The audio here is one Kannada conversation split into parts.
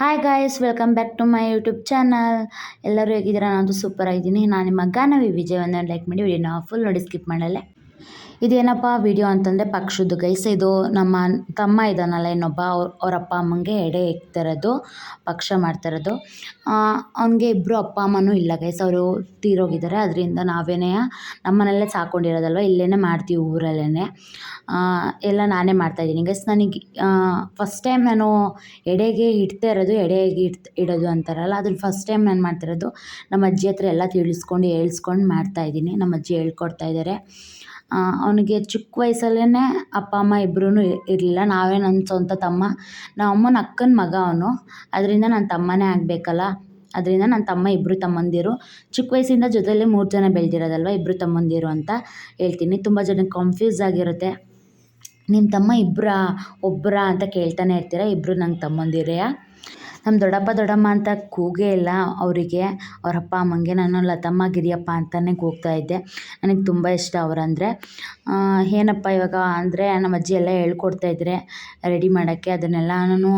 Hi guys welcome back to my YouTube channel ಎಲ್ಲರೂ ಹೇಗಿದ್ದೀರಾ? ನಾನು ಸೂಪರ್ ಆಗಿದ್ದೀನಿ. ನಾನು ನಿಮ್ಮ ಗಾನವಿ ವಿಜಯವನ್ನು ಲೈಕ್ ಮಾಡಿ ವಿಡಿಯೋನ ಫುಲ್ ನೋಡಿ ಸ್ಕಿಪ್ ಮಾಡಲ್ಲ? ಇದೇನಪ್ಪ ವಿಡಿಯೋ ಅಂತಂದರೆ ಪಕ್ಷದ್ದು ಗೈಸ್, ಇದು ನಮ್ಮ ತಮ್ಮ ಇದ್ದಾನಲ್ಲ ಇನ್ನೊಬ್ಬ ಅವ್ರ ಅವ್ರ ಅಪ್ಪ ಅಮ್ಮಂಗೆ ಎಡೆ ಇಕ್ತಿರೋದು ಪಕ್ಷ ಮಾಡ್ತಿರೋದು ಅವನಿಗೆ ಇಬ್ಬರು ಅಪ್ಪ ಅಮ್ಮನೂ ಇಲ್ಲ ಗೈಸ್, ಅವರು ತೀರೋಗಿದ್ದಾರೆ. ಅದರಿಂದ ನಾವೇನೇ ನಮ್ಮನಲ್ಲೇ ಸಾಕೊಂಡಿರೋದಲ್ವ ಇಲ್ಲೇ ಮಾಡ್ತೀವಿ ಊರಲ್ಲೇ ಎಲ್ಲ ನಾನೇ ಮಾಡ್ತಾಯಿದ್ದೀನಿ ಗೈಸ್. ನನಗೆ ಫಸ್ಟ್ ಟೈಮ್ ನಾನು ಎಡೆಗೆ ಇಡ್ತಾ ಇರೋದು, ಎಡೆಗೆ ಇಡ್, ಇಡೋದು ಅಂತಾರಲ್ಲ, ಅದನ್ನು ಫಸ್ಟ್ ಟೈಮ್ ನಾನು ಮಾಡ್ತಿರೋದು ನಮ್ಮ ಅಜ್ಜಿ ಹತ್ರ ಎಲ್ಲ ತಿಳಿಸ್ಕೊಂಡು, ಹೇಳ್ಸ್ಕೊಂಡು ಮಾಡ್ತಾಯಿದ್ದೀನಿ ನಮ್ಮ ಅಜ್ಜಿ ಹೇಳ್ಕೊಡ್ತಾ ಇದ್ದಾರೆ. ಅವನಿಗೆ ಚಿಕ್ಕ ವಯಸ್ಸಲ್ಲೇ ಅಪ್ಪ, ಅಮ್ಮ ಇಬ್ಬರೂ ಇರಲಿಲ್ಲ. ನಾವೇ ನನ್ನ ಸ್ವಂತ ತಮ್ಮ. ನಮ್ಮ ಅಮ್ಮನ ಅಕ್ಕನ ಮಗ ಅವನು. ಅದರಿಂದ ನನ್ನ ತಮ್ಮನೇ ಆಗಬೇಕಲ್ಲ? ಅದರಿಂದ ನನ್ನ ತಮ್ಮ ಇಬ್ಬರು ತಮ್ಮಂದಿರು. ಚಿಕ್ಕ ವಯಸ್ಸಿಂದ ಜೊತೆಯಲ್ಲಿ ಮೂರು ಜನ ಬೆಳೆದಿರೋದಲ್ವ ಇಬ್ಬರು ತಮ್ಮಂದಿರು ಅಂತ ಹೇಳ್ತೀನಿ. ತುಂಬ ಜನಕ್ಕೆ ಕನ್ಫ್ಯೂಸ್ ಆಗಿರುತ್ತೆ. ನಿಮ್ಮ ತಮ್ಮ ಇಬ್ಬರಾ ಒಬ್ಬರಾ ಅಂತ ಕೇಳ್ತಾನೆ ಇರ್ತೀರ? ಇಬ್ಬರು ನಂಗೆ ತಮ್ಮಂದಿರೆಯಾ? ನಮ್ಮ ದೊಡ್ಡಪ್ಪ, ದೊಡ್ಡಮ್ಮ ಅಂತ ಕೂಗೇ ಇಲ್ಲ ಅವರಿಗೆ, ಅವ್ರ ಅಪ್ಪ, ಅಮ್ಮಂಗೆ ನಾನು ಲತಮ್ಮ, ಗಿರಿಯಪ್ಪ ಅಂತಲೇ ಕೂಗ್ತಾ ಇದ್ದೆ. ನನಗೆ ತುಂಬ ಇಷ್ಟ ಅವರಂದರೆ. ಏನಪ್ಪ ಇವಾಗ ಅಂದರೆ ನಮ್ಮ ಅಜ್ಜಿ ಎಲ್ಲ ಹೇಳ್ಕೊಡ್ತಾ ಇದ್ದರೆ ರೆಡಿ ಮಾಡೋಕ್ಕೆ ಅದನ್ನೆಲ್ಲ ನಾನು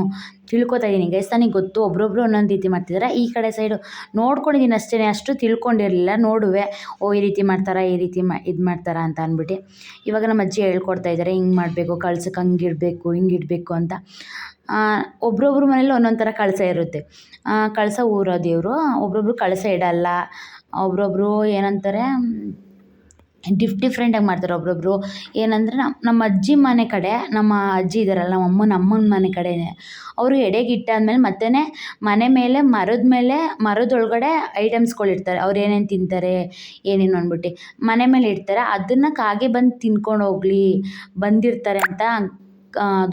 ತಿಳ್ಕೊತಾ ಇದ್ದೀನಿ. ಗೈಸ್ ನನಗೆ ಗೊತ್ತು, ಒಬ್ರೊಬ್ರು ಒಂದೊಂದು ರೀತಿ ಮಾಡ್ತಿದ್ದಾರೆ ಈ ಕಡೆ ಸೈಡು ನೋಡ್ಕೊಂಡಿದ್ದೀನಿ ಅಷ್ಟೇ ಅಷ್ಟು ತಿಳ್ಕೊಂಡಿರಲಿಲ್ಲ. ನೋಡುವೆ, ಓ, ಈ ರೀತಿ ಮಾಡ್ತಾರಾ, ಈ ರೀತಿ ಮಾ, ಇದು ಮಾಡ್ತಾರಾ ಅಂತ ಅಂದ್ಬಿಟ್ಟು. ಇವಾಗ ನಮ್ಮ ಅಜ್ಜಿ ಹೇಳ್ಕೊಡ್ತಾ ಇದ್ದಾರೆ ಹಿಂಗೆ ಮಾಡಬೇಕು ಕಳ್ಸಕ್ಕೆ ಹಂಗೆ ಇಡಬೇಕು, ಹಿಂಗೆ ಇಡಬೇಕು ಅಂತ. ಒಬ್ರೊಬ್ರ ಮನೇಲಿ ಒಂದೊಂದು ಥರ ಕಳಸ ಇರುತ್ತೆ. ಕಳಸ ಊರೋ ದೇವರು, ಒಬ್ರೊಬ್ರು ಕಳಸ ಇಡಲ್ಲ. ಒಬ್ರೊಬ್ರು ಏನಂತಾರೆ, ಡಿಫ್ ಡಿಫ್ರೆಂಟಾಗಿ ಮಾಡ್ತಾರೆ ಒಬ್ರೊಬ್ರು. ಏನಂದರೆ ನಮ್ಮ ನಮ್ಮ ಅಜ್ಜಿ ಮನೆ ಕಡೆ, ನಮ್ಮ ಅಜ್ಜಿ ಇದ್ದಾರಲ್ಲ ನಮ್ಮ ಅಮ್ಮನ ಅಮ್ಮನ ಮನೆ ಕಡೆ ಅವರು ಎಡೆಗೆ ಇಟ್ಟಾದ್ಮೇಲೆ ಮತ್ತೆ ಮನೆ ಮೇಲೆ, ಮರದ ಮೇಲೆ, ಮರದೊಳಗಡೆ ಐಟಮ್ಸ್ಗಳಿರ್ತಾರೆ ಅವ್ರು ಏನೇನು ತಿಂತಾರೆ, ಏನೇನು ಅಂದ್ಬಿಟ್ಟು ಮನೆ ಮೇಲೆ ಇಡ್ತಾರೆ. ಅದನ್ನು ಕಾಗೆ ಬಂದು ತಿನ್ಕೊಂಡು ಹೋಗಲಿ, ಬಂದಿರ್ತಾರೆ ಅಂತ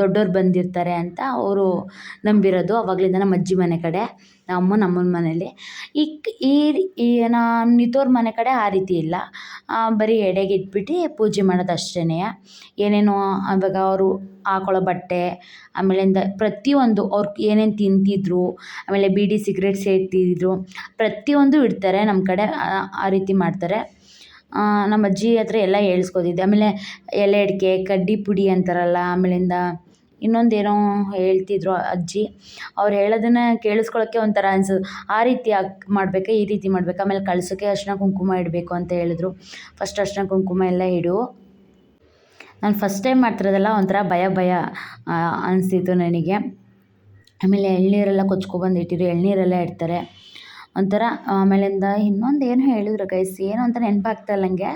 ದೊಡ್ಡೋರು ಬಂದಿರ್ತಾರೆ ಅಂತ ಅವರು ನಂಬಿರೋದು ಅವಾಗಲಿಂದ ನಮ್ಮ ಅಜ್ಜಿ ಮನೆ ಕಡೆ ನಮ್ಮ ನಮ್ಮನ ಮನೇಲಿ. ಇಕ್ ಈ ಈ ನಮ್ಮ ನಿತೋರ್ ಮನೆ ಕಡೆ ಆ ರೀತಿ ಇಲ್ಲ. ಬರೀ ಎಡೆಗೆ ಇಟ್ಬಿಟ್ಟು ಪೂಜೆ ಮಾಡೋದು ಅಷ್ಟೇ ಏನೇನೋ ಇವಾಗ ಅವರು ಹಾಕೊಳ್ಳೋ ಬಟ್ಟೆ ಆಮೇಲಿಂದ ಪ್ರತಿಯೊಂದು ಅವ್ರು ಏನೇನು ತಿಂತಿದ್ರು, ಆಮೇಲೆ ಬೀಡಿ ಸಿಗ್ರೆಟ್ ಸೇದ್ತಿದ್ರು, ಪ್ರತಿಯೊಂದು ಇಡ್ತಾರೆ ನಮ್ಮ ಕಡೆ ಆ ರೀತಿ ಮಾಡ್ತಾರೆ. ನಮ್ಮ ಅಜ್ಜಿ ಹತ್ರ ಎಲ್ಲ ಹೇಳ್ಸ್ಕೊತಿದ್ದೆ. ಆಮೇಲೆ ಎಲೆ ಅಡಿಕೆ ಕಡ್ಡಿ ಪುಡಿ ಅಂತಾರಲ್ಲ, ಆಮೇಲಿಂದ ಇನ್ನೊಂದು ಏನೋ ಹೇಳ್ತಿದ್ರು ಅಜ್ಜಿ. ಅವ್ರು ಹೇಳೋದನ್ನು ಕೇಳಿಸ್ಕೊಳ್ಳೋಕ್ಕೆ ಒಂಥರ ಅನ್ಸೋದು. ಆ ರೀತಿ ಮಾಡಬೇಕಾ, ಈ ರೀತಿ ಮಾಡಬೇಕಾ? ಆಮೇಲೆ ಕಳ್ಸೋಕ್ಕೆ ಅರಿಶಿನ ಕುಂಕುಮ ಇಡಬೇಕು ಅಂತ ಹೇಳಿದ್ರು. ಫಸ್ಟ್ ಅರಿಶಿನ ಕುಂಕುಮ ಎಲ್ಲ ಇಡು. ನಾನು ಫಸ್ಟ್ ಟೈಮ್ ಮಾಡ್ತಿರೋದೆಲ್ಲ ಒಂಥರ ಭಯ ಭಯ ಅನಿಸ್ತಿತ್ತು ನನಗೆ. ಆಮೇಲೆ ಎಳನೀರೆಲ್ಲ ಕೊಚ್ಕೊಬಂದು ಇಟ್ಟಿದ್ರು ಎಳ್ನೀರೆಲ್ಲ ಇಡ್ತಾರೆ. ಒಂಥರ ಆಮೇಲಿಂದ ಇನ್ನೊಂದು ಏನು ಹೇಳಿದ್ರು ಗೈಸ್ ಏನು ಅಂತ ನೆನಪಾಗ್ತಾ ಇಲ್ಲ ನನಗೆ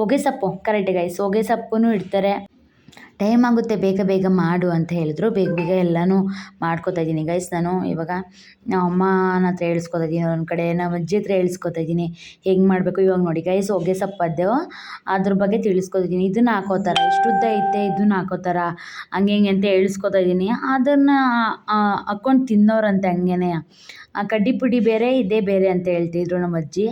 ಹೊಗೆಸೊಪ್ಪು ಕರೆಕ್ಟ್ ಗೈಸ್ ಹೊಗೆ ಸೊಪ್ಪು ಇಡ್ತಾರೆ. ಟೈಮ್ ಆಗುತ್ತೆ, ಬೇಗ ಬೇಗ ಮಾಡು ಅಂತ ಹೇಳಿದ್ರು. ಬೇಗ ಬೇಗ ಎಲ್ಲನೂ ಮಾಡ್ಕೋತಾ ಇದ್ದೀನಿ. ಗೈಸ್ ನಾನು ಇವಾಗ ನಮ್ಮ ಅಮ್ಮನ ಹತ್ರ ಹೇಳ್ಸ್ಕೊತಾ ಇದ್ದೀನಿ ಒಂದು ಕಡೆ ನಮ್ಮ ಅಜ್ಜಿ ಹತ್ರ ಹೇಳ್ಸ್ಕೊತಾ ಇದ್ದೀನಿ. ಹೆಂಗೆ ಮಾಡಬೇಕು ಇವಾಗ ನೋಡಿ ಗೈಸ್ ಹೊಗೆ ಸಪ್ಪದ್ದು. ಅದ್ರ ಬಗ್ಗೆ ತಿಳಿಸ್ಕೊತಾ ಇದ್ದೀನಿ. ಇದನ್ನ ಹಾಕೋತಾರ, ಇಷ್ಟುದ್ದ ಐತೆ, ಇದನ್ನ ಹಾಕೋತಾರ, ಹಂಗೆ ಹಿಂಗೆ ಅಂತ ಹೇಳ್ಸ್ಕೊತಾ ಇದ್ದೀನಿ. ಅದನ್ನು ಹಾಕೊಂಡು ತಿನ್ನೋರಂತೆ ಹಂಗೇನೆ. ಆ, ಕಡ್ಡಿ ಪುಡಿ ಬೇರೆ, ಇದೇ ಬೇರೆ ಅಂತ ಹೇಳ್ತಿದ್ರು ನಮ್ಮ ಅಜ್ಜಿ.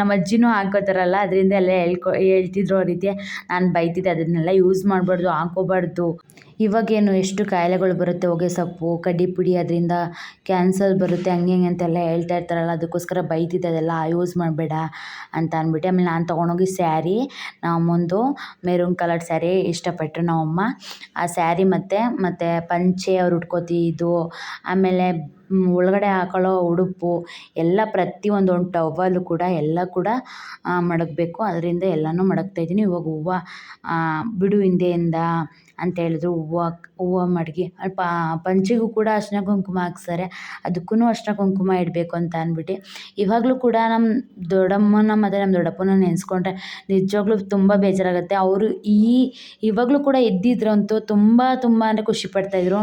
ನಮ್ಮ ಅಜ್ಜಿನೂ ಹಾಕೋತಾರಲ್ಲ, ಅದರಿಂದ ಎಲ್ಲ ಹೇಳ್ಕೊ ಹೇಳ್ತಿದ್ರು ಆ ರೀತಿ. ನಾನು ಬೈತಿದ್ದೆ, ಅದನ್ನೆಲ್ಲ ಯೂಸ್ ಮಾಡಬಾರ್ದು ಹಾಕೋಬಾರ್ದು ಇವಾಗೇನು ಎಷ್ಟು ಕಾಯಿಲೆಗಳು ಬರುತ್ತೆ? ಹೊಗೆ ಸೊಪ್ಪು, ಕಡ್ಡಿ ಪುಡಿ ಅದರಿಂದ ಕ್ಯಾನ್ಸರ್ ಬರುತ್ತೆ, ಹಂಗೆ ಹಿಂಗೆ ಅಂತೆಲ್ಲ ಹೇಳ್ತಾ ಇರ್ತಾರಲ್ಲ, ಅದಕ್ಕೋಸ್ಕರ ಬೈತಿದ್ದೆ ಅದೆಲ್ಲ ಯೂಸ್ ಮಾಡಬೇಡ ಅಂತ ಅಂದ್ಬಿಟ್ಟು. ಆಮೇಲೆ ನಾನು ತೊಗೊಂಡೋಗಿ ಸ್ಯಾರಿ ನಮ್ಮಮ್ಮಂದು ಮೆರೂನ್ ಕಲರ್ ಸ್ಯಾರಿ ಇಷ್ಟಪಟ್ಟರು ನಮ್ಮಮ್ಮ ಆ ಸ್ಯಾರಿ ಮತ್ತು ಮತ್ತು ಪಂಚೆ ಅವ್ರು ಉಟ್ಕೋತಿದ್ದು, ಆಮೇಲೆ ಒಳಗಡೆ ಹಾಕೊಳ್ಳೋ ಉಡುಪು, ಎಲ್ಲ ಪ್ರತಿಯೊಂದು ಒಂದು ಟವಲ್ಲು ಕೂಡ, ಎಲ್ಲ ಕೂಡ ಮಡಗಬೇಕು. ಅದರಿಂದ ಎಲ್ಲನೂ ಮಡಗ್ತಾ ಇದ್ದೀನಿ. ಇವಾಗ ಹೂವು ಬಿಡು ಹಿಂದೆಯಿಂದ ಅಂತ ಹೇಳಿದ್ರು. ಹೂವು ಹೂವು ಮಡಗಿ ಪಂಚೆಗೂ ಕೂಡ ಅರಿಶಿನ ಕುಂಕುಮ ಹಾಕ್ಸ್ತಾರೆ ಅದಕ್ಕೂ ಅರಿಶಿನ ಕುಂಕುಮ ಇಡಬೇಕು ಅಂತ ಅಂದ್ಬಿಟ್ಟು. ಇವಾಗಲೂ ಕೂಡ ನಮ್ಮ ದೊಡ್ಡಮ್ಮನ ಮತ್ತು ನಮ್ಮ ದೊಡ್ಡಪ್ಪನ ನೆನೆಸ್ಕೊಂಡ್ರೆ ನಿಜವಾಗ್ಲೂ ತುಂಬ ಬೇಜಾರಾಗುತ್ತೆ. ಅವರು ಈ, ಇವಾಗಲೂ ಕೂಡ ಇದ್ದಿದ್ರಂತೂ ತುಂಬ ತುಂಬ ಅಂದರೆ ಖುಷಿ ಪಡ್ತಾಯಿದ್ರು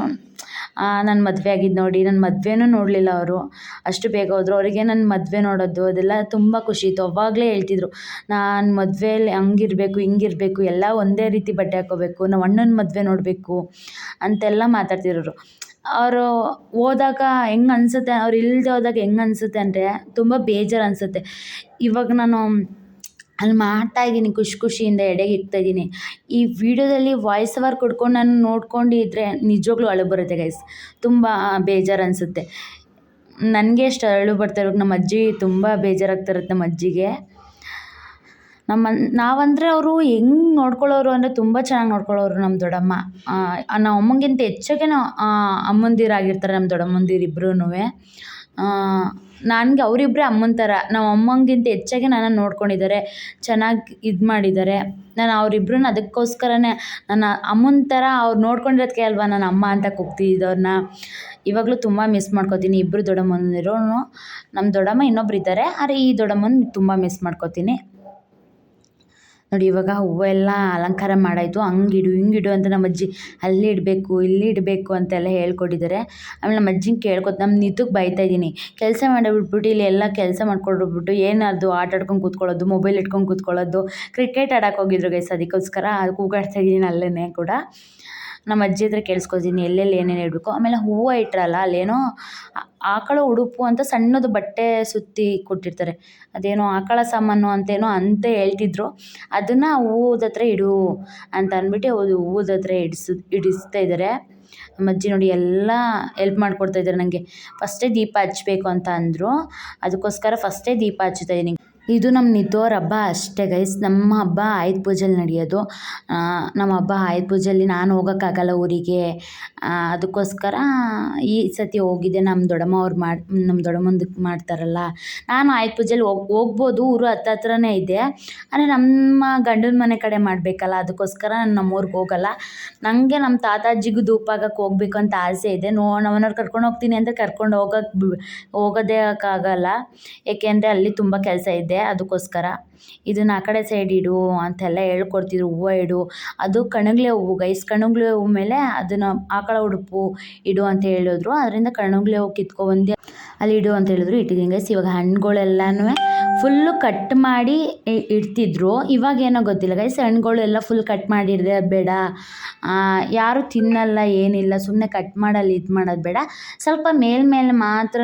ನನ್ನ ಮದುವೆ ಆಗಿದ್ದು ನೋಡಿ ನನ್ನ ಮದುವೆನೂ ನೋಡಲಿಲ್ಲ ಅವರು. ಅಷ್ಟು ಬೇಗ ಹೋದ್ರು. ಅವರಿಗೆ ನನ್ನ ಮದುವೆ ನೋಡೋದು, ಅದೆಲ್ಲ ತುಂಬ ಖುಷಿ ಇತ್ತು. ಅವಾಗಲೇ ಹೇಳ್ತಿದ್ರು, ನಾನು ಮದುವೆಯಲ್ಲಿ ಹಂಗಿರ್ಬೇಕು, ಹಿಂಗಿರ್ಬೇಕು, ಎಲ್ಲ ಒಂದೇ ರೀತಿ ಬಟ್ಟೆ ಹಾಕ್ಕೋಬೇಕು ನಮ್ಮ ಅಣ್ಣನ ಮದುವೆ ನೋಡಬೇಕು, ಅಂತೆಲ್ಲ ಮಾತಾಡ್ತಿರೋರು. ಅವರು ಹೋದಾಗ ಹೆಂಗೆ ಅನಿಸುತ್ತೆ, ಅವ್ರು ಇಲ್ಲದೆ ಹೋದಾಗ ಹೆಂಗೆ ಅನಿಸುತ್ತೆ ಅಂದರೆ ತುಂಬ ಬೇಜಾರು ಅನಿಸುತ್ತೆ. ಇವಾಗ ನಾನು ಅಲ್ಲಿ ಮಾಡ್ತಾ ಇದ್ದೀನಿ, ಖುಷಿ ಖುಷಿಯಿಂದ ಎಡೆಗೆ ಇಡ್ತಾಯಿದ್ದೀನಿ ಈ ವಿಡಿಯೋದಲ್ಲಿ ವಾಯ್ಸ್ ಓವರ್ ಕೊಡ್ಕೊಂಡು ನಾನು ನೋಡ್ಕೊಂಡಿದ್ರೆ ನಿಜವಾಗ್ಲೂ ಅಳು ಬರುತ್ತೆ ಗೈಸ್ ತುಂಬ ಬೇಜಾರು ಅನಿಸುತ್ತೆ. ನನಗೆ ಎಷ್ಟು ಅಳು ಬರ್ತಾ ಇರೋ ನಮ್ಮ ಅಜ್ಜಿ ತುಂಬ ಬೇಜಾರಾಗ್ತಾ ಇರುತ್ತೆ ನಮ್ಮ ಅಜ್ಜಿಗೆ. ನಮ್ಮ, ನಾವಂದರೆ ಅವರು ಹೆಂಗೆ ನೋಡ್ಕೊಳ್ಳೋರು ಅಂದರೆ ತುಂಬ ಚೆನ್ನಾಗಿ ನೋಡ್ಕೊಳ್ಳೋರು ನಮ್ಮ ದೊಡ್ಡಮ್ಮ. ನಮ್ಮ ಅಮ್ಮಂಗಿಂತ ಹೆಚ್ಚಾಗೆ ನಾವು ಅಮ್ಮಂದಿರಾಗಿರ್ತಾರೆ ನಮ್ಮ ದೊಡ್ಡಮ್ಮಂದಿರು ಇಬ್ರೂ ನನಗೆ ಅವರಿಬ್ಬರೇ ಅಮ್ಮನ ಥರ ನಮ್ಮ ಅಮ್ಮಂಗಿಂತ ಹೆಚ್ಚಾಗಿ ನನ್ನನ್ನು ನೋಡ್ಕೊಂಡಿದ್ದಾರೆ ಚೆನ್ನಾಗಿ ಇದು ಮಾಡಿದ್ದಾರೆ ನಾನು ಅವರಿಬ್ರನ್ನ ಅದಕ್ಕೋಸ್ಕರನೇ ನನ್ನ ಅಮ್ಮನ ಥರ ಅವ್ರು ನೋಡ್ಕೊಂಡಿರೋದಕ್ಕೆ ಅಲ್ವಾ ನಾನು ಅಮ್ಮ ಅಂತ ಕೂಗ್ತಿದ್ದವ್ರನ್ನ ಇವಾಗಲೂ ತುಂಬ ಮಿಸ್ ಮಾಡ್ಕೋತೀನಿ ಇಬ್ಬರು ದೊಡ್ಡಮ್ಮಂದಿರೂ ನಮ್ಮ ದೊಡ್ಡಮ್ಮ ಇನ್ನೊಬ್ರು ಇದ್ದಾರೆ ಆದರೆ ಈ ದೊಡ್ಡಮ್ಮನ ತುಂಬ ಮಿಸ್ ಮಾಡ್ಕೋತೀನಿ. ನೋಡಿ, ಇವಾಗ ಎಲ್ಲ ಅಲಂಕಾರ ಮಾಡಾಯಿತು. ಹಂಗಿಡು ಹಿಂಗಿಡು ಅಂತ ನಮ್ಮ ಅಜ್ಜಿ ಅಲ್ಲಿ ಇಡಬೇಕು, ಇಲ್ಲಿ ಇಡಬೇಕು ಅಂತೆಲ್ಲ ಹೇಳ್ಕೊಟ್ಟಿದ್ದಾರೆ. ಆಮೇಲೆ ನಮ್ಮ ಅಜ್ಜಿಗೆ ಕೇಳ್ಕೊತ ನಮ್ಮ ನಿತುಗೆ ಬೈತಾ ಇದ್ದೀನಿ ಕೆಲಸ ಮಾಡಿಬಿಟ್ಬಿಟ್ಟು ಇಲ್ಲಿ ಎಲ್ಲ ಕೆಲಸ ಮಾಡ್ಕೊಂಡ್ಬಿಟ್ಬಿಟ್ಟು ಏನದು ಆಟ ಆಡ್ಕೊಂಡು ಕೂತ್ಕೊಳ್ಳೋದು ಮೊಬೈಲ್ ಇಟ್ಕೊಂಡು ಕೂತ್ಕೊಳ್ಳೋದು ಕ್ರಿಕೆಟ್ ಆಡಕ್ಕೆ ಹೋಗಿದ್ರು ಗೈಸ್ ಅದಕ್ಕೋಸ್ಕರ ಕೂಗಾಡ್ತಾ ಇದ್ದೀನಿ ಅಲ್ಲೇ ಕೂಡ. ನಮ್ಮ ಅಜ್ಜಿ ಹತ್ರ ಕೇಳಿಸ್ಕೊತೀನಿ ಎಲ್ಲೆಲ್ಲಿ ಏನೇನು ಇಡಬೇಕು ಆಮೇಲೆ ಹೂವು ಇಟ್ಟರಲ್ಲ ಅಲ್ಲೇನೋ ಆಕಳ ಉಡುಪು ಅಂತ ಸಣ್ಣದು ಬಟ್ಟೆ ಸುತ್ತಿ ಕೊಟ್ಟಿರ್ತಾರೆ. ಅದೇನೋ ಆಕಳ ಸಾಮಾನು ಅಂತೇನೋ ಅಂತ ಹೇಳ್ತಿದ್ರು. ಅದನ್ನು ಹೂವದ ಹತ್ರ ಇಡು ಅಂತ ಅಂದ್ಬಿಟ್ಟು ಅದು ಹೂವದ ಹತ್ರ ಇಡಿಸ್, ಇಡಿಸ್ತಾ ಇದ್ದಾರೆ ನಮ್ಮ ಅಜ್ಜಿ ನೋಡಿ ಎಲ್ಲ ಎಲ್ಪ್ ಮಾಡಿಕೊಡ್ತಾ ಇದ್ದಾರೆ ನನಗೆ ಫಸ್ಟೇ ದೀಪ ಹಚ್ಚಬೇಕು ಅಂತ ಅಂದರು. ಅದಕ್ಕೋಸ್ಕರ ಫಸ್ಟೇ ದೀಪ ಹಚ್ಚುತ್ತಾ ಇದ್ದೀನಿ. ಇದು ನಮ್ಮ ನಿದ್ದೋರ ಹಬ್ಬ ಅಷ್ಟೇ ಗೈಸ್ ನಮ್ಮ ಹಬ್ಬ ಆಯುಧ ಪೂಜೆಲಿ ನಡೆಯೋದು. ನಮ್ಮ ಹಬ್ಬ ಆಯುಧ ಪೂಜೆಯಲ್ಲಿ ನಾನು ಹೋಗೋಕ್ಕಾಗಲ್ಲ ಊರಿಗೆ. ಅದಕ್ಕೋಸ್ಕರ ಈ ಸತಿ ಹೋಗಿದ್ದೆ. ನಮ್ಮ ದೊಡ್ಡಮ್ಮ ಅವ್ರು ಮಾಡಿ ನಮ್ಮ ದೊಡ್ಡಮ್ಮಂದಕ್ಕೆ ಮಾಡ್ತಾರಲ್ಲ, ನಾನು ಆಯುಧ ಪೂಜೆಲಿ ಹೋಗಿ, ಹೋಗ್ಬೋದು. ಊರು ಹತ್ರ ಹತ್ರನೇ ಇದೆ. ಆದರೆ ನಮ್ಮ ಗಂಡನ ಮನೆ ಕಡೆ ಮಾಡಬೇಕಲ್ಲ, ಅದಕ್ಕೋಸ್ಕರ ನಾನು ಊರಿಗೆ ಹೋಗಲ್ಲ. ನನಗೆ ನಮ್ಮ ತಾತಾಜಿಗೂ ಧೂಪ ಹಾಕಕ್ಕೆ ಹೋಗ್ಬೇಕು ಅಂತ ಆಸೆ ಇದೆ. ನೋ ನಮ್ಮನೆಯವ್ರು ಕರ್ಕೊಂಡು ಹೋಗ್ತೀನಿ ಅಂತ ಕರ್ಕೊಂಡು ಹೋಗಕ್ಕೆ ಹೋಗೋದೇ ಆಗಲ್ಲ ಏಕೆಂದರೆ ಅಲ್ಲಿ ತುಂಬ ಕೆಲಸ ಇದೆ, ಅದಕ್ಕೋಸ್ಕರ. ಇದನ್ನು ಆ ಕಡೆ ಸೈಡ್ ಇಡು ಅಂತೆಲ್ಲ ಹೇಳ್ಕೊಡ್ತಿದ್ರು, ಹೂವು ಇಡು. ಅದು ಕಣಗ್ಲೆ ಹೂವು, ಗೈಸ್. ಕಣಗ್ಲೆ ಹೂವು ಮೇಲೆ ಅದನ್ನು ಆಕಳ ಉಡುಪು ಇಡು ಅಂತ ಹೇಳಿದ್ರು. ಅದರಿಂದ ಕಣಗ್ಲೆ ಹೂವು ಕಿತ್ಕೊಬಂದು ಅಲ್ಲಿ ಇಡು ಅಂತ ಹೇಳಿದ್ರು. ಇಟ್ಟಿದ್ದೀನಿ, ಗೈಸ್. ಇವಾಗ ಹಣ್ಣುಗಳೆಲ್ಲನೂ ಫುಲ್ಲು ಕಟ್ ಮಾಡಿ ಇಡ್ತಿದ್ರು. ಇವಾಗೇನೋ ಗೊತ್ತಿಲ್ಲ ಗೈಸ್ ಹಣ್ಗಳೆಲ್ಲ ಫುಲ್ ಕಟ್ ಮಾಡಿರದೆ ಬೇಡ. ಯಾರು ತಿನ್ನಲ್ಲ, ಏನಿಲ್ಲ ಸುಮ್ಮನೆ ಕಟ್ ಮಾಡಲ್ಲಿ, ಇದು ಮಾಡೋದು ಬೇಡ. ಸ್ವಲ್ಪ ಮೇಲ್ಮೇಲೆ ಮಾತ್ರ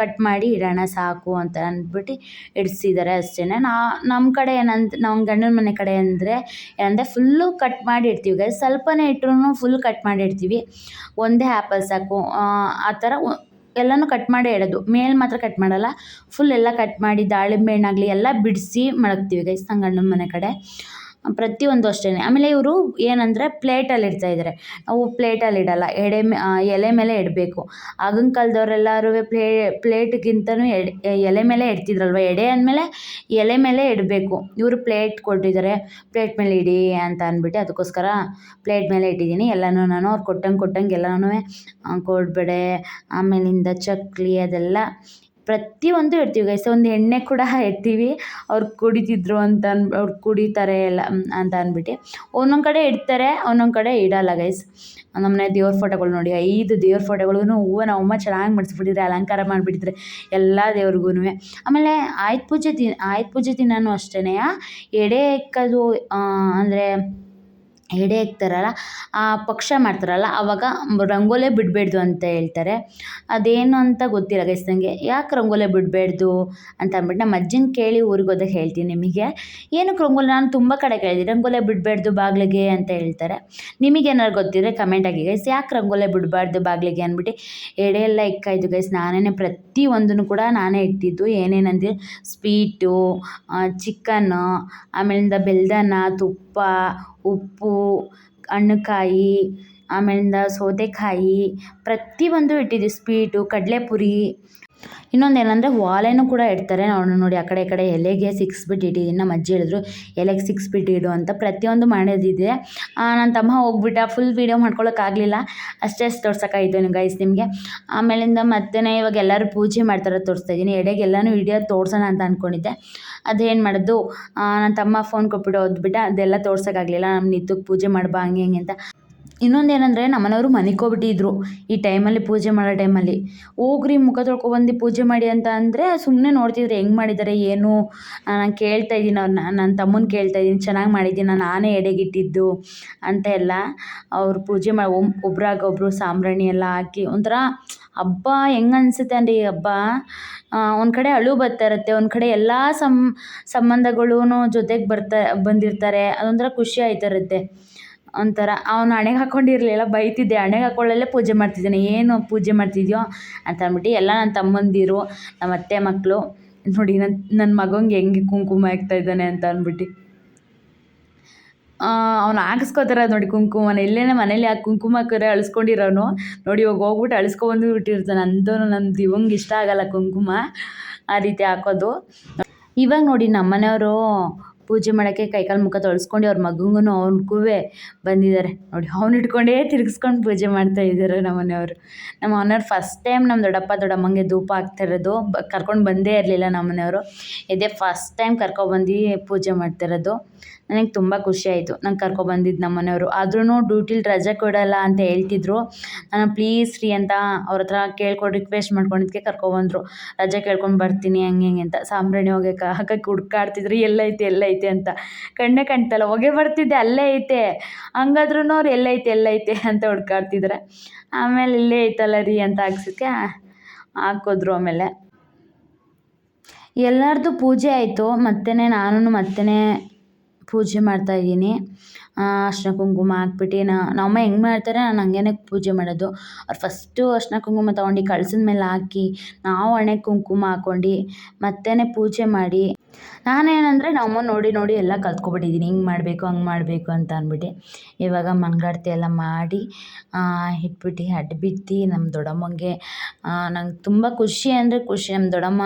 ಕಟ್ ಮಾಡಿ ಇಡೋಣ, ಸಾಕು ಅಂತ ಅಂದ್ಬಿಟ್ಟು ಇಡಿಸಿದ್ದಾರೆ ಅಷ್ಟೇ ನಾ ನಮ್ಮ ಕಡೆ ಏನಂತ ನಮ್ಮ ಗಂಡನ ಮನೆ ಕಡೆ ಅಂದರೆ, ಏನಂದರೆ ಫುಲ್ಲು ಕಟ್ ಮಾಡಿ ಇಡ್ತೀವಿ ಗೈಸ್ ಸ್ವಲ್ಪನೇ ಇಟ್ಟರು ಫುಲ್ ಕಟ್ ಮಾಡಿ ಇಡ್ತೀವಿ. ಒಂದೇ ಆ್ಯಪಲ್ ಸಾಕು. ಆ ಥರ ಎಲ್ಲನೂ ಕಟ್ ಮಾಡೇ ಇಡೋದು. ಮೇಲೆ ಮಾತ್ರ ಕಟ್ ಮಾಡಲ್ಲ. ಫುಲ್ ಎಲ್ಲ ಕಟ್ ಮಾಡಿ, ದಾಳಿಂಬೆ ಹಣ್ಣಾಗಲಿ ಎಲ್ಲ ಬಿಡಿಸಿ ಮಡಗ್ತೀವಿ ಗೈಸ್ ಗಂಡನ ಮನೆ ಕಡೆ. ಪ್ರತಿಯೊಂದು ಅಷ್ಟೇ ಆಮೇಲೆ ಇವರು ಏನಂದರೆ ಪ್ಲೇಟಲ್ಲಿ ಇಡ್ತಾಯಿದ್ದಾರೆ ನಾವು ಪ್ಲೇಟಲ್ಲಿ ಇಡಲ್ಲ. ಎಡೆ ಎಲೆ ಮೇಲೆ ಇಡಬೇಕು. ಆಗಿನ ಕಾಲದವ್ರೆಲ್ಲರೂ ಪ್ಲೇ ಪ್ಲೇಟ್ಗಿಂತನೂ ಎಡೆ ಎಲೆ ಮೇಲೆ ಇಡ್ತಿದ್ರಲ್ವ? ಎಡೆ ಅಂದಮೇಲೆ ಎಲೆ ಮೇಲೆ ಇಡಬೇಕು. ಇವರು ಪ್ಲೇಟ್ ಕೊಟ್ಟಿದ್ದಾರೆ ಪ್ಲೇಟ್ ಮೇಲೆ ಇಡಿ ಅಂತ ಅಂದ್ಬಿಟ್ಟು ಅದಕ್ಕೋಸ್ಕರ ಪ್ಲೇಟ್ ಮೇಲೆ ಇಟ್ಟಿದ್ದೀನಿ. ಎಲ್ಲನೂ ನಾನು ಅವ್ರು ಕೊಟ್ಟಂಗೆ ಕೊಟ್ಟಂಗೆ ಎಲ್ಲನೂ ಕೋಡ್ಬಳೆ, ಆಮೇಲಿಂದ ಚಕ್ಲಿ ಅದೆಲ್ಲ ಪ್ರತಿಯೊಂದು ಇಡ್ತೀವಿ ಗೈಸ್ ಒಂದು ಎಣ್ಣೆ ಕೂಡ ಇಡ್ತೀವಿ. ಅವ್ರು ಕುಡಿತಿದ್ರು ಅಂತ ಅನ್, ಅವ್ರು ಕುಡಿತಾರೆ ಎಲ್ಲ ಅಂತ ಅಂದ್ಬಿಟ್ಟು ಒಂದೊಂದು ಕಡೆ ಇಡ್ತಾರೆ, ಒಂದೊಂದು ಕಡೆ ಇಡೋಲ್ಲ ಗೈಸ್ ನಮ್ಮನೆ ದೇವ್ರ ಫೋಟೋಗಳು ನೋಡಿ, ಐದು ದೇವ್ರ ಫೋಟೋಗಳಿಗೂ ಹೂವು ನಮ್ಮಮ್ಮ ಚೆನ್ನಾಗಿ ಮಾಡಿಸ್ಬಿಟ್ಟಿದ್ರೆ, ಅಲಂಕಾರ ಮಾಡಿಬಿಟ್ಟಿದ್ರೆ ಎಲ್ಲ ದೇವ್ರಿಗೂ ಆಮೇಲೆ ಆಯುಧ ಪೂಜೆ ದಿನ, ಆಯುಧ ಪೂಜೆ ದಿನವೂ ಅಷ್ಟೇ ಎಡೆ ಇಕ್ಕೋದು ಅಂದರೆ ಎಡೆ ಹಾಕ್ತಾರಲ್ಲ ಆ ಪಕ್ಷ ಮಾಡ್ತಾರಲ್ಲ ಆವಾಗ ರಂಗೋಲೆ ಬಿಡಬೇಡ್ದು ಅಂತ ಹೇಳ್ತಾರೆ. ಅದೇನು ಅಂತ ಗೊತ್ತಿಲ್ಲ ಗೈಸ್ ನನಗೆ ಯಾಕೆ ರಂಗೋಲೆ ಬಿಡಬೇಡ್ದು ಅಂತ ಅಂದ್ಬಿಟ್ಟು ನಮ್ಮ ಅಜ್ಜಿನ ಕೇಳಿ ಊರಿಗೆ ಹೋದಾಗ ಹೇಳ್ತೀನಿ ನಿಮಗೆ. ಏನಕ್ಕೆ ರಂಗೋಲಿ? ನಾನು ತುಂಬ ಕಡೆ ಕೇಳಿದ್ದೀನಿ. ರಂಗೋಲೆ ಬಿಡಬೇಡ್ದು ಬಾಗಿಲಿಗೆ ಅಂತ ಹೇಳ್ತಾರೆ. ನಿಮಗೇನಾದ್ರು ಗೊತ್ತಿದ್ರೆ ಕಮೆಂಟ್ ಆಗಿ ಗೈಸ್ ಯಾಕೆ ರಂಗೋಲೆ ಬಿಡಬಾರ್ದು ಬಾಗಿಲಿಗೆ ಅಂದ್ಬಿಟ್ಟು ಎಡೆ ಎಲ್ಲ ಇಕ್ಕಾಯಿದ್ದು ಗೈಸ್ ನಾನೇ ಪ್ರತಿ ಒಂದನ್ನು ಕೂಡ ನಾನೇ ಇಟ್ಟಿದ್ದು. ಏನೇನಂದ್ರೆ ಸ್ವೀಟು ಚಿಕನ್ನು ಆಮೇಲಿಂದ ಬೆಲ್ದನ್ನ ತುಪ್ಪ ಉಪ್ಪು, ಹಣ್ಣುಕಾಯಿ, ಆಮೇಲಿಂದ ಸೌತೆಕಾಯಿ, ಪ್ರತಿಯೊಂದು ಇಟ್ಟಿದ್ದೀವಿ. ಸ್ವೀಟು, ಕಡಲೆಪುರಿ. ಇನ್ನೊಂದು ಏನಂದರೆ ವಾಲೆನೂ ಕೂಡ ಇಡ್ತಾರೆ. ನಾವು ನೋಡಿ ಆ ಕಡೆ ಈ ಕಡೆ ಎಲೆಗೆ ಸಿಕ್ಸ್ಬಿಟ್ಟು ಇಟ್ಟಿದ್ದೀನಿ ನಮ್ಮ ಅಜ್ಜಿ ಹೇಳಿದ್ರು, ಎಲೆಗೆ ಸಿಕ್ಸ್ಬಿಟ್ಟು ಇಡು ಅಂತ ಪ್ರತಿಯೊಂದು ಮಾಡೋದಿದೆ ನನ್ನ ತಮ್ಮ ಹೋಗ್ಬಿಟ್ಟ ಫುಲ್ ವೀಡಿಯೋ ಮಾಡ್ಕೊಳ್ಳೋಕ್ಕಾಗಲಿಲ್ಲ ಅಷ್ಟೇ ಅಷ್ಟು ನಿಮ್ಗೆ ಗೈಸ್ ನಿಮಗೆ. ಆಮೇಲಿಂದ ಮತ್ತೆ ಇವಾಗ ಎಲ್ಲರೂ ಪೂಜೆ ಮಾಡ್ತಾರೆ ತೋರಿಸ್ತಾ ಇದ್ದೀನಿ. ಎಡೆಗೆಲ್ಲನೂ ವಿಡಿಯೋ ತೋರ್ಸೋಣ ಅಂತ ಅಂದ್ಕೊಂಡಿದ್ದೆ ಅದೇನು ಮಾಡೋದು? ನನ್ನ ತಮ್ಮ ಫೋನ್ ಕೊಟ್ಬಿಟ್ಟು ಓದ್ಬಿಟ್ಟ ಅದೆಲ್ಲ ತೋರ್ಸೋಕ್ಕಾಗಲಿಲ್ಲ. ನಮ್ಮ ನಿದ್ದಕ್ಕೆ ಪೂಜೆ ಮಾಡ್ಬಾ ಹಂಗೆ ಹಿಂಗೆ ಅಂತ. ಇನ್ನೊಂದು ಏನಂದರೆ ನಮ್ಮನೆಯವರು ಮನಿಕೋಬಿಟ್ಟಿದ್ರು ಈ ಟೈಮಲ್ಲಿ ಪೂಜೆ ಮಾಡೋ ಟೈಮಲ್ಲಿ ಹೋಗ್ರಿ, ಮುಖ ತೊಳ್ಕೊಬಂದು ಪೂಜೆ ಮಾಡಿ ಅಂತ ಅಂದರೆ ಸುಮ್ಮನೆ ನೋಡ್ತಿದ್ರು ಹೆಂಗೆ ಮಾಡಿದ್ದಾರೆ ಏನು? ನಾನು ಕೇಳ್ತಾ ಇದ್ದೀನಿ ಅವ್ರನ್ನ ನನ್ನ ತಮ್ಮನ ಕೇಳ್ತಾ ಇದ್ದೀನಿ, ಚೆನ್ನಾಗಿ ಮಾಡಿದ್ದೀನಿ, ನಾನೇ ಎಡೆಗಿಟ್ಟಿದ್ದು ಅಂತ ಎಲ್ಲ. ಅವ್ರು ಪೂಜೆ ಮಾಡಿ ಒಬ್ರಾಗ ಒಬ್ಬರು ಸಾಂಬ್ರಾಣಿ ಎಲ್ಲ ಹಾಕಿ ಒಂಥರ ಹಬ್ಬ ಹೆಂಗೆ ಅನಿಸುತ್ತೆ ಅಂದರೆ ಈ ಹಬ್ಬ? ಒಂದು ಕಡೆ ಅಳು ಬರ್ತಾ ಇರುತ್ತೆ ಒಂದು ಕಡೆ ಎಲ್ಲ ಸಮ್ ಸಂಬಂಧಗಳೂ ಜೊತೆಗೆ ಬರ್ತಾ, ಬಂದಿರ್ತಾರೆ, ಅದೊಂಥರ ಖುಷಿ ಆಯ್ತಾ ಇರುತ್ತೆ ಒಂಥರ ಅವ್ನು ಹಣೆಗೆ ಹಾಕ್ಕೊಂಡಿರಲಿಲ್ಲ ಬೈತಿದ್ದೆ, ಹಣೆಗೆ ಹಾಕ್ಕೊಳ್ಳಲ್ಲೇ ಪೂಜೆ ಮಾಡ್ತಿದ್ದಾನೆ, ಏನು ಪೂಜೆ ಮಾಡ್ತಿದ್ಯೋ ಅಂತ ಅಂದ್ಬಿಟ್ಟು ಎಲ್ಲ ನನ್ನ ತಮ್ಮಂದಿರು ನಮ್ಮ ಅತ್ತೆ ಮಕ್ಕಳು ನೋಡಿ ನನ್ನ ನನ್ನ ಮಗಂಗೆ ಹೆಂಗೆ ಕುಂಕುಮ ಹಾಕ್ತಾ ಇದ್ದಾನೆ ಅಂತ ಅಂದ್ಬಿಟ್ಟು. ಅವ್ನು ಹಾಕಿಸ್ಕೋತಾರೆ ನೋಡಿ ಕುಂಕುಮನ. ಎಲ್ಲೇನೇ ಮನೇಲಿ ಆ ಕುಂಕುಮ ಕರೆ ಅಳಿಸ್ಕೊಂಡಿರೋನು. ನೋಡಿ ಇವಾಗ ಹೋಗ್ಬಿಟ್ಟು ಅಳಿಸ್ಕೊಬಂದು ಬಿಟ್ಟಿರ್ತಾನೆ ಅಂಥವ್ನು ನನ್ನ ಇವಂಗೆ ಇಷ್ಟ ಆಗಲ್ಲ ಕುಂಕುಮ. ಆ ರೀತಿ ಹಾಕೋದು. ಇವಾಗ ನೋಡಿ ನಮ್ಮನೆಯವರು ಪೂಜೆ ಮಾಡೋಕ್ಕೆ ಕೈಕಾಲು ಮುಖ ತೊಳ್ಸ್ಕೊಂಡು ಅವ್ರ ಮಗುಗೂ ಅವ್ನಿಗೂ ಬಂದಿದ್ದಾರೆ. ನೋಡಿ, ಅವ್ನು ಇಟ್ಕೊಂಡೇ ತಿರುಗಿಸ್ಕೊಂಡು ಪೂಜೆ ಮಾಡ್ತಾ ಇದ್ದಾರೆ ನಮ್ಮನೆಯವರು. ನಮ್ಮ ಮನೆಯವ್ರು ಫಸ್ಟ್ ಟೈಮ್ ನಮ್ಮ ದೊಡ್ಡಪ್ಪ ದೊಡ್ಡಮ್ಮಂಗೆ ಧೂಪ ಹಾಕ್ತಿರೋದು ಬ, ಕರ್ಕೊಂಡು ಬಂದೇ ಇರಲಿಲ್ಲ ನಮ್ಮನೆಯವರು. ಇದೇ ಫಸ್ಟ್ ಟೈಮ್ ಕರ್ಕೊಬಂದು ಪೂಜೆ ಮಾಡ್ತಿರೋದು ನನಗೆ ತುಂಬ ಖುಷಿ ಆಯಿತು ನಂಗೆ ಕರ್ಕೊಬಂದಿದ್ದು ನಮ್ಮ ಮನೆಯವರು ಆದ್ರೂ ಡ್ಯೂಟಿಲಿ ರಜೆ ಕೊಡಲ್ಲ ಅಂತ ಹೇಳ್ತಿದ್ರು. ನಾನು ಪ್ಲೀಸ್ ರೀ ಅಂತ ಅವ್ರ ಹತ್ರ ಕೇಳ್ಕೊಂಡು ರಿಕ್ವೆಸ್ಟ್ ಮಾಡ್ಕೊಂಡಿದ್ದಕ್ಕೆ ಕರ್ಕೊಬಂದರು. ರಜೆ ಕೇಳ್ಕೊಂಡು ಬರ್ತೀನಿ, ಹಂಗೆ, ಹಿಂಗೆ, ಅಂತ. ಸಾಂಬ್ರಾಣಿ ಹೋಗಕ್ಕೆ, ಹಾಕಕ್ಕೆ ಹುಡ್ಕಾಡ್ತಿದ್ರು. ಎಲ್ಲೈತೆ ಎಲ್ಲೈತೆ. ಅಂತ. ಕಣ್ಣೇ ಕಾಣ್ತಲ್ಲ, ಹೊಗೆ ಬರ್ತಿದ್ದೆ ಅಲ್ಲೇ ಐತೆ. ಹಂಗಾದ್ರೂ ಅವ್ರು ಎಲ್ಲೈತೆ ಎಲ್ಲೈತೆ ಅಂತ ಹುಡ್ಕಾಡ್ತಿದ್ದಾರೆ ಆಮೇಲೆ ಇಲ್ಲೇ ಐತಲ್ಲ ರೀ ಅಂತ ಹಾಕ್ಸಕ್ಕೆ ಹಾಕಿದ್ರು ಆಮೇಲೆ. ಎಲ್ಲರದ್ದು ಪೂಜೆ ಆಯಿತು ಮತ್ತೆ ನಾನು ಮತ್ತೆ ಪೂಜೆ ಮಾಡ್ತಾಯಿದ್ದೀನಿ ಅರ್ಶಿನ ಕುಂಕುಮ ಹಾಕ್ಬಿಟ್ಟು ನಮ್ಮಮ್ಮ ಹೆಂಗೆ ಮಾಡ್ತಾರೆ, ನಾನು ಹಂಗೇನೆ ಪೂಜೆ ಮಾಡೋದು. ಅವ್ರು ಫಸ್ಟು ಅರ್ಶಿನ ಕುಂಕುಮ ತೊಗೊಂಡು ಕಳ್ಸಿದ ಮೇಲೆ ಹಾಕಿ, ನಾವು ಹಣೆಗೆ ಕುಂಕುಮ ಹಾಕ್ಕೊಂಡು ಮತ್ತೆ ಪೂಜೆ ಮಾಡಿ. ನಾನೇನಂದರೆ ನಮ್ಮಮ್ಮ ನೋಡಿ ನೋಡಿ ಎಲ್ಲ ಕಲ್ತ್ಕೊಬಿಟ್ಟಿದ್ದೀನಿ. ಹಿಂಗೆ ಮಾಡಬೇಕು, ಹಂಗೆ ಮಾಡಬೇಕು ಅಂತ ಅಂದ್ಬಿಟ್ಟು ಇವಾಗ ಮಂಗಳಾರತಿ ಎಲ್ಲ ಮಾಡಿ ಇಟ್ಬಿಟ್ಟು ಅಡ್ಡ ಬಿತ್ತಿ ನಮ್ಮ ದೊಡ್ಡಮ್ಮಂಗೆ ನಂಗೆ ತುಂಬ ಖುಷಿ ಅಂದರೆ ಖುಷಿ. ನಮ್ಮ ದೊಡ್ಡಮ್ಮ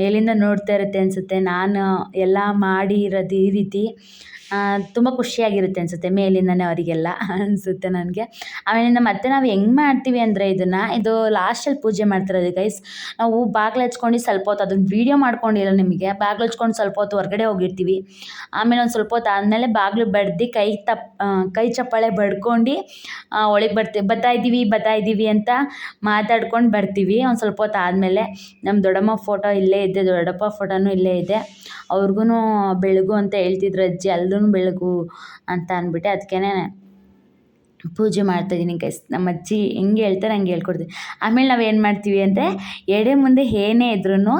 ಮೇಲಿಂದ ನೋಡ್ತಾ ಇರುತ್ತೆ ಅನಿಸುತ್ತೆ. ನಾನು ಎಲ್ಲ ಮಾಡಿ ಇರೋದು ಈ ರೀತಿ. ತುಂಬ ಖುಷಿಯಾಗಿರುತ್ತೆ ಅನಿಸುತ್ತೆ, ಮೇಲಿಂದನೇ ಅವರಿಗೆಲ್ಲ ಅನಿಸುತ್ತೆ ನನಗೆ. ಆಮೇಲಿಂದ ಮತ್ತೆ ನಾವು ಹೆಂಗೆ ಮಾಡ್ತೀವಿ ಅಂದರೆ ಇದನ್ನು, ಇದು ಲಾಸ್ಟಲ್ಲಿ ಪೂಜೆ ಮಾಡ್ತಿರೋದು ಗೈಸ್ ನಾವು ಬಾಗಿಲು ಹಚ್ಕೊಂಡು ಸ್ವಲ್ಪ ಹೊತ್ತು ಅದನ್ನು ವೀಡಿಯೋ ಮಾಡ್ಕೊಂಡಿಲ್ಲ ನಿಮಗೆ, ಬಾಗಿಲು ಹಚ್ಕೊಂಡು ಸ್ವಲ್ಪ ಹೊತ್ತು ಹೊರಗಡೆ ಹೋಗಿರ್ತೀವಿ. ಆಮೇಲೆ ಒಂದು ಸ್ವಲ್ಪ ಹೊತ್ತು ಆದಮೇಲೆ ಬಾಗಿಲು ಬಡ್ದು ಕೈ ತಪ್ಪ ಕೈ ಚಪ್ಪಾಳೆ ಬಡ್ಕೊಂಡು ಒಳಗೆ ಬರ್ತೀವಿ ಬರ್ತಾ ಇದ್ದೀವಿ ಇದ್ದೀವಿ ಅಂತ ಮಾತಾಡ್ಕೊಂಡು ಬರ್ತೀವಿ. ಒಂದು ಸ್ವಲ್ಪ ಹೊತ್ತು ಆದಮೇಲೆ ನಮ್ಮ ದೊಡ್ಡಮ್ಮ ಫೋಟೋ ಇಲ್ಲೇ ಇದೆ, ದೊಡ್ಡಪ್ಪ ಫೋಟೋನೂ ಇಲ್ಲೇ ಇದೆ. ಅವ್ರಿಗೂ ಬೆಳಗು ಅಂತ ಹೇಳ್ತಿದ್ರು ಅಜ್ಜಿ ಅಲ್ಲೂ ಬೆಳಗು ಅಂತ ಅಂದ್ಬಿಟ್ಟು. ಅದಕ್ಕೇ ಪೂಜೆ ಮಾಡ್ತಾಯಿದ್ದೀನಿ ಗೈಸ್ ನಮ್ಮ ಅಜ್ಜಿ ಹೆಂಗೆ ಹೇಳ್ತಾರೆ ಹಂಗೆ ಹೇಳ್ಕೊಡ್ತೀನಿ. ಆಮೇಲೆ ನಾವು ಏನು ಮಾಡ್ತೀವಿ ಅಂದರೆ ಎಡೆ ಮುಂದೆ ಏನೇ ಇದ್ರೂ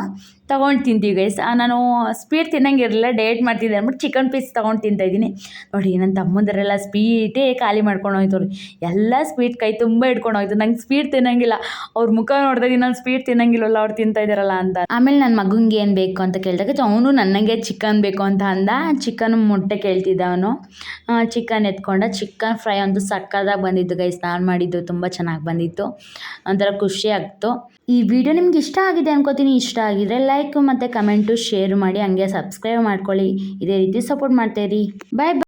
ತೊಗೊಂಡು ತಿಂತೀವಿ ಗೈಸ್. ನಾನು ಸ್ವೀಟ್ ತಿನ್ನಂಗಿರಲಿಲ್ಲ ಡಯಟ್ ಮಾಡ್ತಿದ್ದೆ ಅಂದ್ಬಿಟ್ಟು ಚಿಕನ್ ಪೀಸ್ ತೊಗೊಂಡು ತಿಂತಾಯಿದ್ದೀನಿ ನೋಡಿ ನನ್ನ ತಮ್ಮಂದರೆಲ್ಲ ಸ್ವೀಟೇ ಖಾಲಿ ಮಾಡ್ಕೊಂಡು ಹೋಯ್ತವ್ರು. ಎಲ್ಲ ಸ್ವೀಟ್ ಕೈ ತುಂಬ ಇಟ್ಕೊಂಡು ಹೋಯ್ತು. ನಂಗೆ ಸ್ವೀಟ್ ತಿನ್ನಂಗಿಲ್ಲ. ಅವ್ರ ಮುಖ ನೋಡಿದಾಗ ನಾನು ಸ್ವೀಟ್ ತಿನ್ನಂಗಿಲ್ಲಲ್ಲ, ಅವ್ರು ತಿಂತಾ ಇದ್ದಾರಲ್ಲ ಅಂತ. ಆಮೇಲೆ ನನ್ನ ಮಗಂಗೆ ಏನು ಬೇಕು ಅಂತ ಕೇಳಿದಾಗ ಅವನು ನನಗೆ ಚಿಕನ್ ಬೇಕು ಅಂತ ಅಂದ. ಚಿಕನ್ ಮೊಟ್ಟೆ ಕೇಳ್ತಿದ್ದ ಅವನು. ಚಿಕನ್ ಎತ್ಕೊಂಡ ಚಿಕನ್ ಫ್ರೈ ಅಂತೂ ಸಕ್ಕದಾಗ ಬಂದಿತ್ತು ಗೈಸ್. ನಾನು ಮಾಡಿದ್ದು ತುಂಬ ಚೆನ್ನಾಗಿ ಬಂದಿತ್ತು. ಒಂಥರ ಖುಷಿ ಆಗ್ತು. ಈ ವಿಡಿಯೋ ನಿಮ್ಗೆ ಇಷ್ಟ ಆಗಿದೆ ಅನ್ಕೋತೀನಿ. ಇಷ್ಟ ಆಗಿದ್ರೆ ಲೈಕ್ ಮತ್ತು ಕಮೆಂಟು ಶೇರ್ ಮಾಡಿ ಹಂಗೆ ಸಬ್ಸ್ಕ್ರೈಬ್ ಮಾಡ್ಕೊಳ್ಳಿ. ಇದೇ ರೀತಿ ಸಪೋರ್ಟ್ ಮಾಡ್ತಾಯಿರಿ ಬಾಯ್ ಬಾಯ್